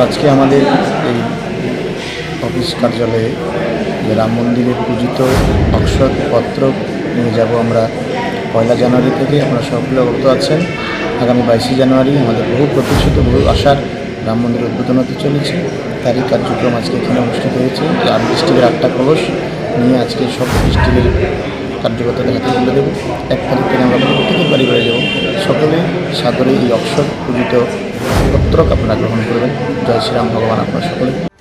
আজকে আমাদের এই অফিস কার্যালয়ে যে রাম মন্দিরে পূজিত অক্ষত পত্র নিয়ে যাব আমরা পয়লা জানুয়ারি থেকে। আপনারা সকলে অবগত আছেন। আগামী বাইশে জানুয়ারি আমাদের বহু প্রতিষ্ঠিত, বহু আশার রাম মন্দির উদ্বোধন হতে চলেছে। তারই কার্যক্রম আজকে এখানে অনুষ্ঠিত হয়েছে। আট ডিস্ট্রিক্টের আটটা কলস নিয়ে আজকে সব ডিস্ট্রিক্টের কার্যকর্তা হাতে তুলে দেবো। এক তারিখ থেকে আমরা প্রত্যেকের বাড়ি বাড়ি যাব। সকলে সাদরে এই অক্ষর পূজিত পত্রক আপনারা গ্রহণ করবেন। জয় শ্রীরাম ভগবান আপনার সকলে